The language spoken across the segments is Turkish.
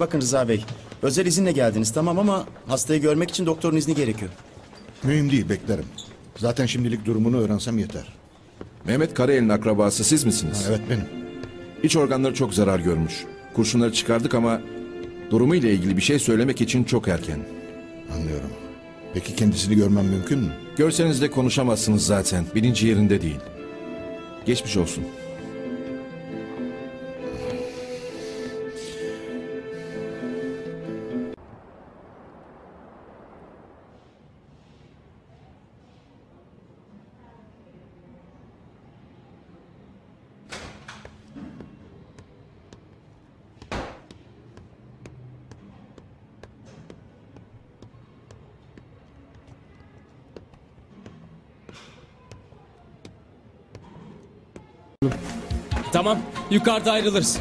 Bakın Rıza Bey, özel izinle geldiniz tamam ama hastayı görmek için doktorun izni gerekiyor. Mühim değil beklerim. Zaten şimdilik durumunu öğrensem yeter. Mehmet Karayel'in akrabası siz misiniz? Evet benim. İç organları çok zarar görmüş. Kurşunları çıkardık ama durumu ile ilgili bir şey söylemek için çok erken. Anlıyorum. Peki kendisini görmem mümkün mü? Görseniz de konuşamazsınız zaten. Bilinci yerinde değil. Geçmiş olsun. Tamam, yukarıda ayrılırız.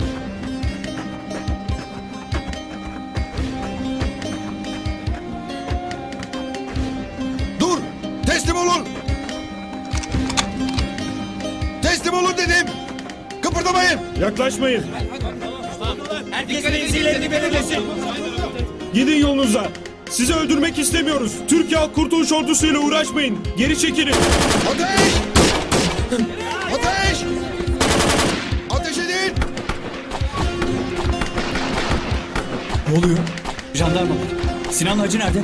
Dur! Teslim olun! Teslim olun dedim! Kıpırdamayın! Yaklaşmayın. Gidin yolunuza. Sizi öldürmek istemiyoruz. Türkiye Halk Kurtuluş Ordusu ile uğraşmayın. Geri çekilin. Ateş! Ateş! Edin! Ne oluyor? Jandarma. Sinan Hacı nerede?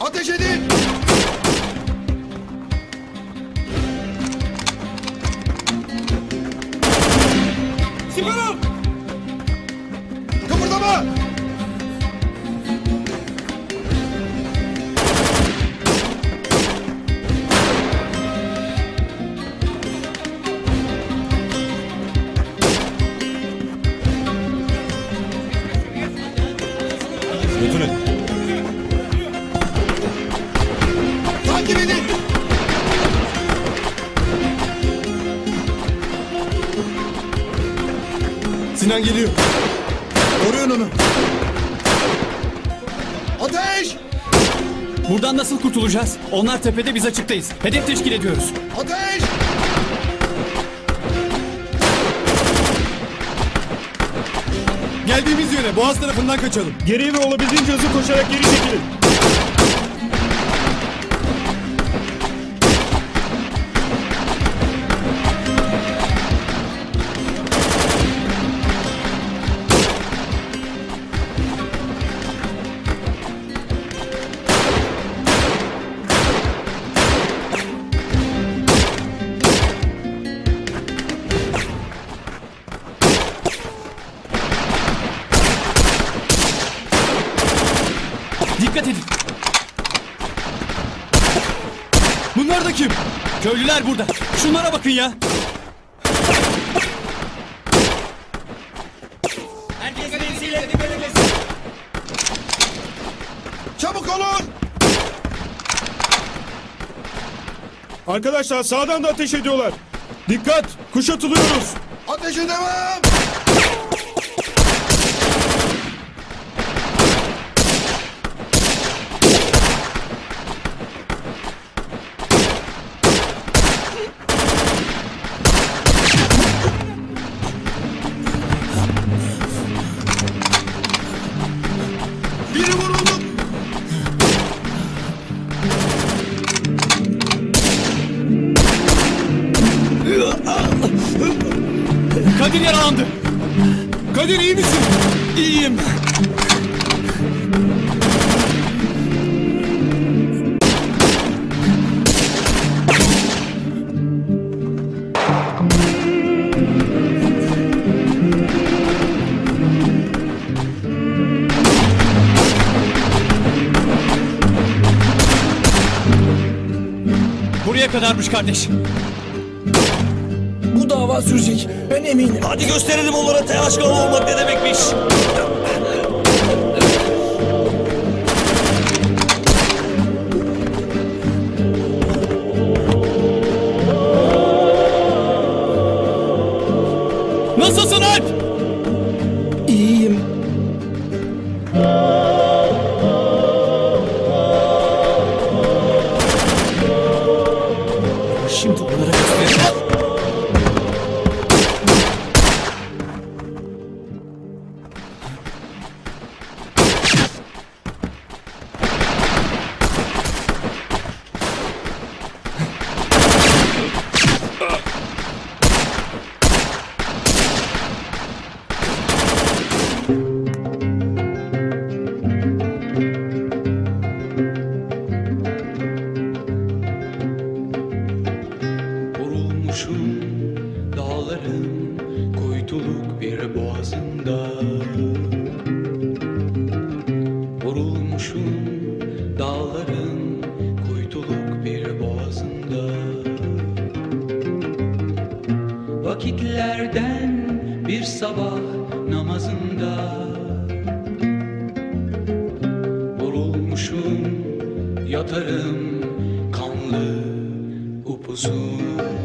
Ateş edin! Götürün. Takip edin! Sinan geliyor. Koruyun onu! Ateş! Buradan nasıl kurtulacağız? Onlar tepede biz açıktayız. Hedef teşkil ediyoruz. Ateş! Geldiğimiz yöne boğaz tarafından kaçalım. Geriye ve olabildiğince hızlı koşarak geri çekilin. Bunlar da kim? Köylüler burada. Şunlara bakın ya. Çabuk olun! Arkadaşlar sağdan da ateş ediyorlar. Dikkat! Kuşatılıyoruz. Ateşe devam! Biri vuruldu! Kadir yaralandı. Kadir iyi misin? İyiyim. Buraya kadarmış kardeş. Bu dava sürecek, ben eminim. Hadi gösterelim onlara telaşkalı olmak ne demekmiş. Yorulmuşum dağların kuytuluk bir boğazında. Yorulmuşum dağların kuytuluk bir boğazında. Vakitlerden bir sabah namazında Vurulmuşum yatarım kanlı upuzun